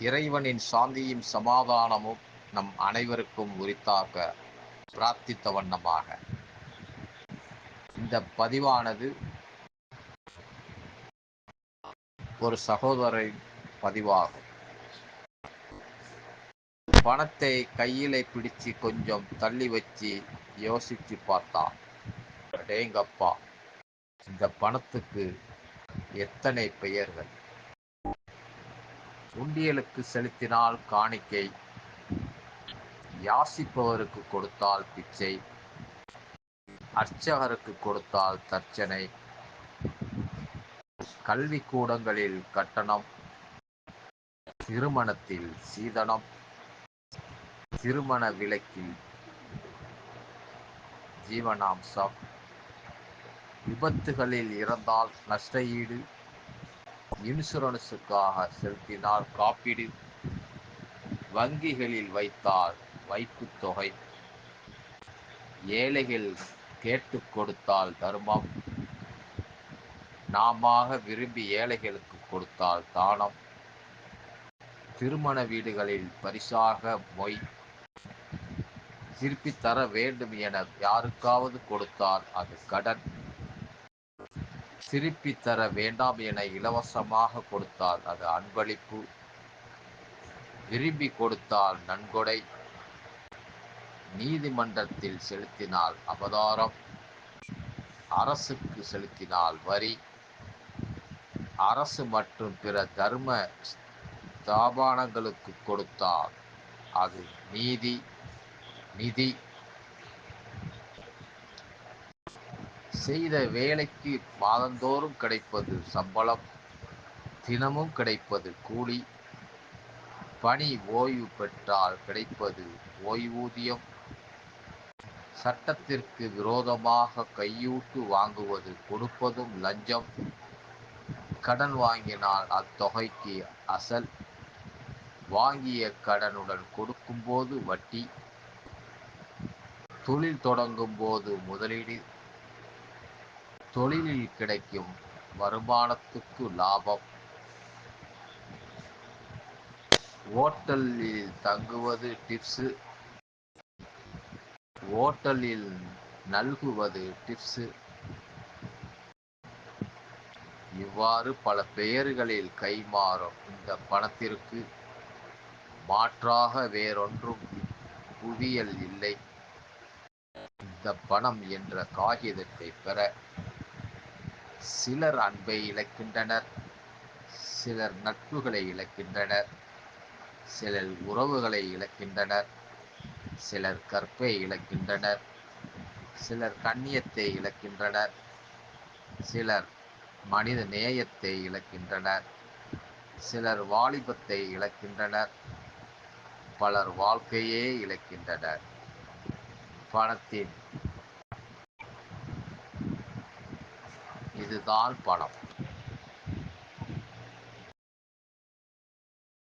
இறைவனின் சாந்தியும் சமாதானமும் நம் அனைவருக்கும் உரித்தாக பிரார்த்தித்த வண்ணமாக. இந்த பதிவானது ஒரு சகோதரின் பதிவாகும். பணத்தை கையிலே பிடிச்சு கொஞ்சம் தள்ளி வச்சு யோசிச்சு பார்த்தா டேங்கப்பா இந்த பணத்துக்கு எத்தனை பெயர்கள்? உண்டியலுக்கு செலுத்தினால் காணிக்கை. யாசிப்பவருக்கு கொடுத்தால் பிச்சை. அர்ச்சகருக்கு கொடுத்தால் தர்ச்சனை. கல்வி கூடங்களில் கட்டணம். திருமணத்தில் சீதனம். திருமண விலக்கில் ஜீவனாம்சம். விபத்துகளில் இறந்தால் நஷ்ட ஈடு இன்சூரன்ஸுக்காக செலுத்தினால் காப்பீடு வங்கிகளில் வைத்தால் வைப்பு தொகை ஏழைகள் கேட்டு கொடுத்தால் தர்மம். நாமாக விரும்பி ஏழைகளுக்கு கொடுத்தால் தானம். திருமண வீடுகளில் பரிசாக மொய் திருப்பி தர வேண்டும் என யாருக்காவது கொடுத்தால் அது கடன். திருப்பி தர வேண்டாம் என இலவசமாக கொடுத்தால் அது அன்பளிப்பு. விரும்பி கொடுத்தால் நன்கொடை. நீதிமன்றத்தில் செலுத்தினால் அவதாரம். அரசுக்கு செலுத்தினால் வரி. அரசு மற்றும் பிற தர்ம ஸ்தாபானங்களுக்கு கொடுத்தால் அது நீதி நிதி செய்த வேலைக்கு மாதந்தோறும் கிடைப்பது சம்பளம் தினமும் கிடைப்பது கூலி பணி ஓய்வு பெற்றால் கிடைப்பது ஓய்வூதியம். சட்டத்திற்கு விரோதமாக கையூட்டு வாங்குவது கொடுப்பதும் லஞ்சம். கடன் வாங்கினால் அத்தொகைக்கு அசல். வாங்கிய கடனுடன் கொடுக்கும்போது வட்டி. தொழில் தொடங்கும் போது முதலீடு. தொழிலில் கிடைக்கும் வருமானத்துக்கு லாபம். ஓட்டலில் தங்குவது டிப்ஸு. ஓட்டலில் நல்குவது டிப்ஸு. இவ்வாறு பல பெயர்களில் கைமாறும் இந்த பணத்திற்கு. மாற்றாக வேறொன்றும் புவியல் இல்லை. இந்த பணம் என்ற காகிதத்தை பெற சிலர் அன்பை இழக்கின்றனர் சிலர் நட்புகளை இழக்கின்றனர் சிலர் உறவுகளை இழக்கின்றனர் சிலர் கற்பை இழக்கின்றனர் சிலர் கண்ணியத்தை இழக்கின்றனர் சிலர் மனித நேயத்தை இழக்கின்றனர் சிலர் வாலிபத்தை இழக்கின்றனர் பலர் வாழ்க்கையே இழக்கின்றனர். பணத்தின் இதுதான் பணம்.